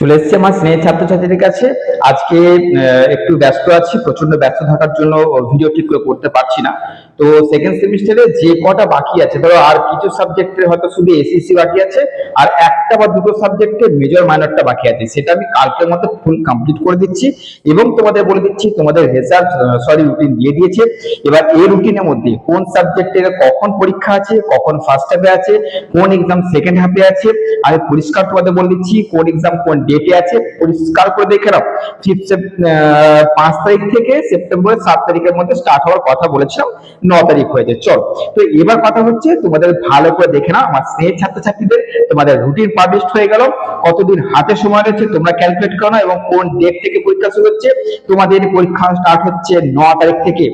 চলে এসেছি আমার স্নেহের ছাত্রছাত্রীদের কাছে। আজকে একটু ব্যস্ত আছি প্রচণ্ড ব্যস্ত থাকার জন্য ভিডিও ঠিক করে করতে পারছি না। তো সেকেন্ড সেমিস্টারে যে কটা বাকি আছে, ধরো আর কিছু সাবজেক্টের হয়তো শুধু এসিসি বাকি আছে, আর একটা বা দুটো সাবজেক্টে মেজর মাইনরটা বাকি আছে। সেটা আমি কালকের মধ্যে ফুল কমপ্লিট করে দিচ্ছি এবং তোমাদের বলে দিচ্ছি, তোমাদের রেজাল্ট সরি রুটিন দিয়ে দিয়েছে। এবার এই রুটিনের মধ্যে কোন সাবজেক্টের কখন পরীক্ষা আছে, কখন ফার্স্ট হাফে আছে, কোন এক্সাম সেকেন্ড হাফে আছে আমি পরিষ্কার তোমাদের বলে দিচ্ছি কোন এক্সাম কোন ডেটে আছে। পরিষ্কার করে দেখে নাও। ফিফথ পাঁচ তারিখ থেকে সেপ্টেম্বরের সাত তারিখের মধ্যে স্টার্ট হওয়ার কথা বলেছিলাম, ন তারিখ হয়েছে। চল, তো এবার কথা হচ্ছে তোমাদের ভালো করে দেখে নাও। আমার স্নেহের ছাত্রছাত্রীদের, তোমাদের রুটিন পাবলিশ হয়ে গেল। কতদিন হাতে সময় রয়েছে তোমরা ক্যালকুলেট করো এবং কোন ডেট থেকে পরীক্ষা শুরু হচ্ছে। তোমাদের পরীক্ষা স্টার্ট হচ্ছে ন তারিখ থেকে।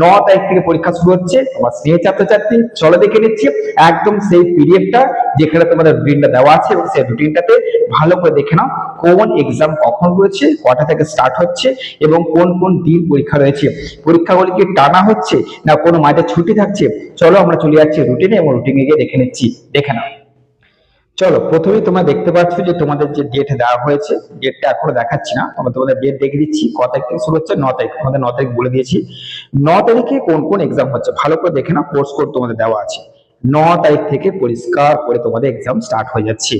ন তারিখ থেকে পরীক্ষা শুরু হচ্ছে। তোমার স্নেহ ছাত্রছাত্রী, চলো দেখে নিচ্ছি। একদম সেই পিডিএফটা যেখানে তোমাদের রুটিনটা দেওয়া আছে এবং সেই রুটিনটাতে ভালো করে দেখে নাও। কোন এক্সাম কখন রয়েছে, কটা থেকে স্টার্ট হচ্ছে এবং কোন কোন দিন পরীক্ষা রয়েছে। পরীক্ষাগুলি কি টানা হচ্ছে না কোনো মাঝে ছুটি থাকছে? চলো আমরা চলে যাচ্ছি রুটিনে এবং রুটিনে গিয়ে দেখে নিচ্ছি, দেখে নাও। চলো প্রথমেই তোমরা দেখতে পাচ্ছ যে তোমাদের যে ডেট দেওয়া হয়েছে ডেটটা এখনও দেখাচ্ছি না। আমরা তোমাদের ডেট দেখে দিচ্ছি, ক তারিখ থেকে শুরু হচ্ছে, ন তারিখ। তোমাদের ন তারিখ বলে দিয়েছি। ন তারিখে কোন কোন এক্সাম হচ্ছে? ভালো করে দেখে নাও কোর্স কোড তোমাদের দেওয়া আছে। ন তারিখ থেকে পরিষ্কার করে তোমাদের এক্সাম স্টার্ট হয়ে যাচ্ছে।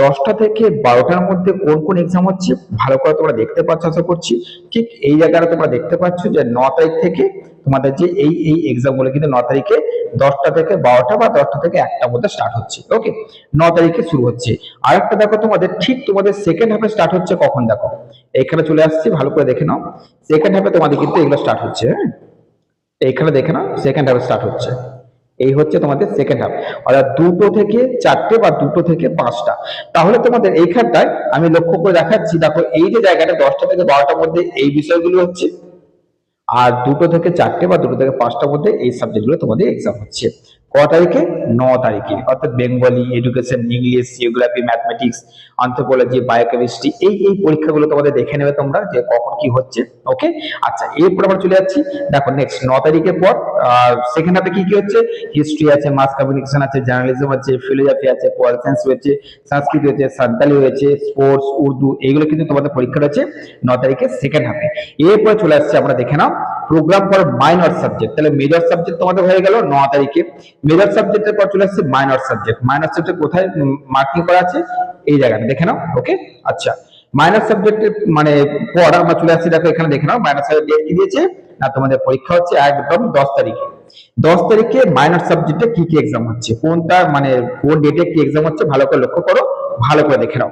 দশটা থেকে বারোটার মধ্যে কোন কোন এক্সাম হচ্ছে ভালো করে তোমরা দেখতে পাচ্ছ আশা করছি। ঠিক এই জায়গাটা তোমরা দেখতে পাচ্ছ যে ন তারিখ থেকে তোমাদের যে এই এই এক্সামগুলো কিন্তু ন তারিখে দশটা থেকে বারোটা বা দশটা থেকে একটার মধ্যে স্টার্ট হচ্ছে। ওকে ন তারিখে শুরু হচ্ছে। আরেকটা দেখো তোমাদের, ঠিক তোমাদের সেকেন্ড হাফে স্টার্ট হচ্ছে কখন দেখো? এখানে চলে আসছি, ভালো করে দেখে নাও। সেকেন্ড হাফে তোমাদের কিন্তু এগুলো স্টার্ট হচ্ছে হ্যাঁ? এইখানে দেখে নাও সেকেন্ড হাফে স্টার্ট হচ্ছে। এই হচ্ছে তোমাদের সেকেন্ড হাফ অর্থাৎ দুটো থেকে চারটে বা দুটো থেকে পাঁচটা। তাহলে তোমাদের এইখানটায় আমি লক্ষ্য করে দেখাচ্ছি, দেখো এই যে জায়গাটা দশটা থেকে বারোটার মধ্যে এই বিষয়গুলো হচ্ছে, আর দুটো থেকে চারটে বা দুটো থেকে পাঁচটার মধ্যে এই সাবজেক্টগুলো তোমাদের এক্সাম হচ্ছে। ক তারিখে? ন তারিখে। অর্থাৎ Bengali education English geography mathematics anthropology biochemistry এই এই পরীক্ষাগুলো তোমাদের দেখে নেবে তোমরা যে কখন কি হচ্ছে ওকে আচ্ছা এরপর আমরা চলে যাচ্ছি। দেখো নেক্সট ন তারিখের পর সেকেন্ড হাফে কি কি হচ্ছে? হিস্ট্রি আছে মাস কমিউনিকেশন আছে জার্নালিজম আছে ফিলোজফি আছে পল সায়েন্স রয়েছে সংস্কৃত রয়েছে সান্তালি রয়েছে স্পোর্টস উর্দু, এগুলো কিন্তু তোমাদের পরীক্ষা রয়েছে ন তারিখে সেকেন্ড হাফে এরপরে চলে আসছে, আমরা দেখে নাও। প্রোগ্রাম ফর মাইনর সাবজেক্ট তাহলে মেজর সাবজেক্ট তোমাদের হয়ে গেল ন তারিখে। মেজর সাবজেক্টের পর চলে আসছে মাইনর সাবজেক্ট মাইনর সাবজেক্ট কোথায় মার্কিং করা আছে? এই জায়গাটা। দেখে নাও ওকে আচ্ছা। মাইনর সাবজেক্টের মানে পর আমরা চলে আসছি, দেখো এখানে দেখে নাও মাইনর সাবজেক্ট ডেট কি দিয়েছে? না, তোমাদের পরীক্ষা হচ্ছে একদম দশ তারিখে। দশ তারিখে মাইনর সাবজেক্টে কি কি এক্সাম হচ্ছে? কোনটা মানে কোন ডেটে কি এক্সাম হচ্ছে? ভালো করে লক্ষ্য করো, ভালো করে দেখে নাও।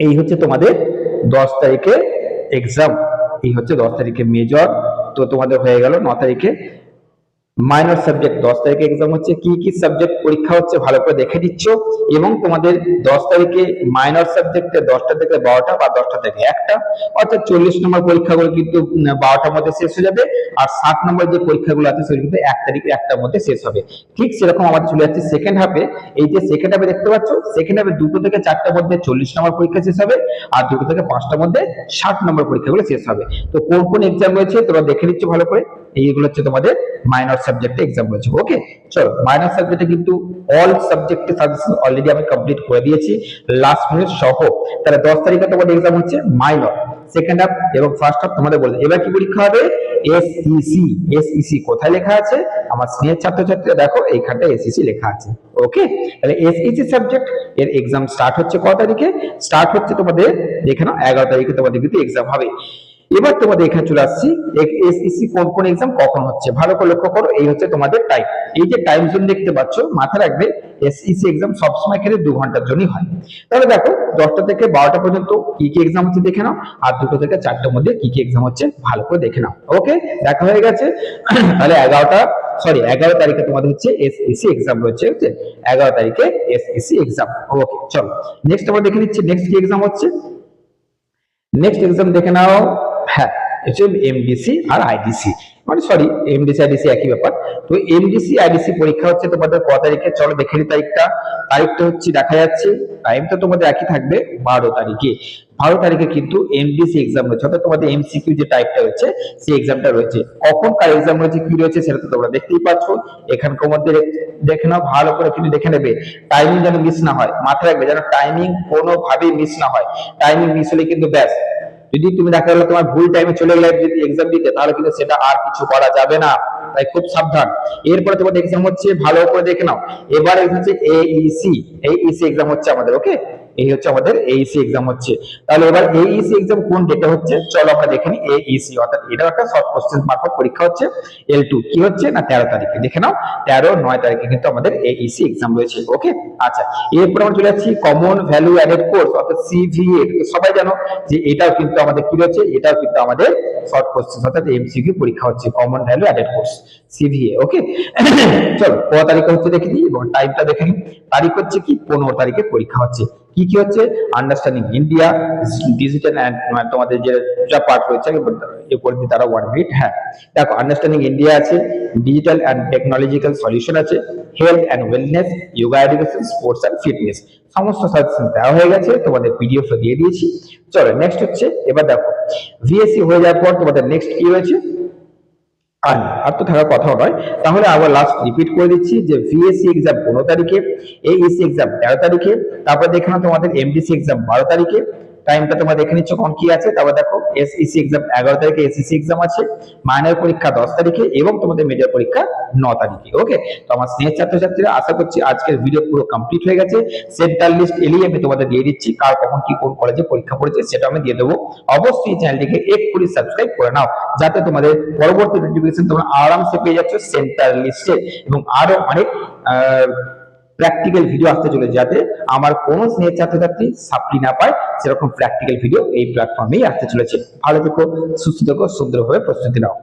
এই হচ্ছে তোমাদের দশ তারিখে এক্সাম এই হচ্ছে দশ তারিখে মেজর তো তোমাদের হয়ে গেল ন তারিখে মাইনর সাবজেক্ট দশ তারিখে এক্সাম হচ্ছে, কি কি সাবজেক্ট পরীক্ষা হচ্ছে ভালো করে দেখে দিচ্ছ এবং তোমাদের দশ তারিখে মাইনর সাবজেক্টে দশটা থেকে বারোটা বা দশটা থেকে একটা, অর্থাৎ চল্লিশ নম্বর পরীক্ষাগুলো কিন্তু বারোটার মধ্যে শেষ হয়ে যাবে আর ষাট নম্বর যে পরীক্ষাগুলো আছে সেগুলো কিন্তু এক তারিখে, একটার মধ্যে শেষ হবে। ঠিক সেরকম আমাদের চলে যাচ্ছে সেকেন্ড হাফে এই যে সেকেন্ড হাফে দেখতে পাচ্ছ সেকেন্ড হাফে দুটো থেকে চারটার মধ্যে চল্লিশ নম্বর পরীক্ষা শেষ হবে আর দুটো থেকে পাঁচটার মধ্যে ষাট নম্বর পরীক্ষাগুলো শেষ হবে। তো কোন কোন এক্সাম রয়েছে তোমরা দেখে নিচ্ছ ভালো করে। এইগুলো হচ্ছে তোমাদের মাইনর সাবজেক্টে এক্সাম রয়েছে ওকে চলো মাইনর সাবজেক্টে কিন্তু অল সাবজেক্টে সাজেশন অলরেডি আমি কমপ্লিট করে দিয়েছি লাস্ট মিনিট সহ। তাহলে দশ তারিখে তোমাদের এক্সাম হচ্ছে মাইনর সেকেন্ড হাফ এবং ফার্স্ট হাফ তোমাদের বলবে। এবার কি পরীক্ষা হবে? এসইসি এসইসি কোথায় লেখা আছে? আমার স্নেহের ছাত্রছাত্রীরা দেখো এইখানটা এসইসি লেখা আছে ওকে তাহলে এসইসি সাবজেক্ট এর এক্সাম স্টার্ট হচ্ছে ক তারিখে? স্টার্ট হচ্ছে তোমাদের এখানে এগারো তারিখে তোমাদের কিন্তু এক্সাম হবে। এবার তোমাদের এখানে চলে আসছি। এসইসি কোন কোন এক্সাম কখন হচ্ছে? ভালো করে লক্ষ্য করো, এই হচ্ছে তোমাদের টাইম এই যে টাইম জোন দেখতে পাচ্ছ মাথায় রাখবে এসইসি এক্সাম সবসময় ক্ষেত্রে দু ঘণ্টার জন্যই হয়। তাহলে দেখো, দশটা থেকে বারোটা পর্যন্ত কি কি এক্সাম হচ্ছে দেখে নাও, আর দুটো থেকে চারটার মধ্যে কি কি এক্সাম হচ্ছে ভালো করে দেখে নাও। ওকে দেখা হয়ে গেছে। তাহলে এগারোটা সরি এগারো তারিখে তোমাদের হচ্ছে এসএসসি এক্সাম রয়েছে হচ্ছে এগারো তারিখে এসএসসি এক্সাম ওকে চলো। নেক্সট আমরা দেখে নিচ্ছি নেক্সট কি এক্সাম হচ্ছে? নেক্সট এক্সাম দেখে নাও। হ্যাঁ এমডিসি আর আইডিসি মানে সরি এমডিসি আইডিসি একই ব্যাপার। তো এমডিসি আইডিসি পরীক্ষা হচ্ছে তোমাদের ক তারিখে? চলো দেখে নিই তারিখটা। তারিখটা হচ্ছে দেখা যাচ্ছে। টাইম তো তোমাদের একই থাকবে বারো তারিখে। বারো তারিখে কিন্তু এমডিসি এক্সাম রয়েছে। অর্থাৎ তোমাদের এমসিকিউ যে টাইপটা রয়েছে, সেই এক্সামটা রয়েছে। কখন কার এক্সাম রয়েছে, কি রয়েছে, সেটা তো তোমরা দেখতেই পাচ্ছ। এখানকার মধ্যে দেখে নাও, ভালো করে কিন্তু দেখে নেবে। টাইমিং যেন মিস না হয়। মাথায় রাখবে যেন টাইমিং কোনোভাবেই মিস না হয়। টাইমিং মিস হলে কিন্তু ব্যাস। যদি তুমি দেখা গেলো তোমার ভুল টাইমে চলে গেলে যদি এক্সাম দিতে, তাহলে কিন্তু সেটা আর কিছু করা যাবে না। তাই খুব সাবধান। এরপরে তোমাদের এক্সাম হচ্ছে ভালো করে দেখে নাও। এবার হচ্ছে এইসি এইসি এক্সাম হচ্ছে আমাদের ওকে এই হচ্ছে আমাদের এইসি এক্সাম হচ্ছে। তাহলে এবার এইসি এক্সাম কোন ডেটে হচ্ছে? চলো আমরা দেখে নিই এইসি অর্থাৎ এটাও একটা শর্ট কোশ্চেন মারফত পরীক্ষা হচ্ছে এল টু কি হচ্ছে না তেরো তারিখে? দেখে নাও, তেরো, নয় তারিখে কিন্তু আমাদের এইসি এক্সাম রয়েছে ওকে আচ্ছা এরপর আমরা চলে যাচ্ছি কমন ভ্যালু অ্যাডেড কোর্স অর্থাৎ সিভিএ সবাই জানো যে এটাও কিন্তু আমাদের কি রয়েছে এটাও কিন্তু আমাদের শর্ট কোশ্চেন অর্থাৎ এমসিকিউ পরীক্ষা হচ্ছে common value added course CVA okay চলো, ক তারিখে হচ্ছে দেখে নিই, এবং টাইমটা দেখে নিই। তারিখ হচ্ছে কি? পনেরো তারিখে পরীক্ষা হচ্ছে। কি কি হচ্ছে? আন্ডারস্ট্যান্ডিং ইন্ডিয়া ডিজিটাল অ্যান্ড তোমাদের যে যা পার্ট রয়েছে এ করে দিই তারা ওয়ান মিনিট হ্যাঁ। দেখো আন্ডারস্ট্যান্ডিং ইন্ডিয়া আছে ডিজিটাল অ্যান্ড টেকনোলজিক্যাল সলিউশন আছে health and wellness yoga education sports and fitness সমস্ত সাজেশন দেওয়া হয়ে গেছে, তোমাদের পিডিএফ দিয়ে দিয়েছি। চলো নেক্সট হচ্ছে, এবার দেখো ভিএসসি হয়ে যাওয়ার পর তোমাদের নেক্সট কি রয়েছে? আর আর তো থাকার কথাও নয়। তাহলে আবার লাস্ট রিপিট করে দিচ্ছি যে ভিএসসি এক্সাম পনেরো তারিখে এইএসসি এক্সাম তেরো তারিখে, তারপর দেখে নাও তোমাদের এমডিসি এক্সাম বারো তারিখে টাইমটা তোমরা দেখে নিচ্ছ কোন কি আছে। তারপর দেখো এসইসি এক্সাম এগারো তারিখে এসইসি এক্সাম আছে মাইনর পরীক্ষা দশ তারিখে এবং তোমাদের মেজর পরীক্ষা ন তারিখে ওকে তো আমার স্নেহ ছাত্রছাত্রীরা, আশা করছি আজকের ভিডিও পুরো কমপ্লিট হয়ে গেছে। সেন্টার লিস্ট এলেই আমি তোমাদের দিয়ে দিচ্ছি কার কখন কি কোন কলেজে পরীক্ষা পড়েছে, সেটা আমি দিয়ে দেবো। অবশ্যই চ্যানেলটিকে এক্ষুনি সাবস্ক্রাইব করে নাও, যাতে তোমাদের পরবর্তী নোটিফিকেশন তোমরা আরামসে পেয়ে যাচ্ছ সেন্টার লিস্টে এবং আরও অনেক প্র্যাকটিক্যাল ভিডিও আসতে চলে যাতে আমার কোনো স্নেহের ছাত্রছাত্রী সাপ্লি না পায়, সেরকম প্র্যাকটিক্যাল ভিডিও এই প্ল্যাটফর্মেই আসতে চলেছে। ভালো থেকো, সুস্থ থেকো, সুন্দরভাবে প্রস্তুতি নাও।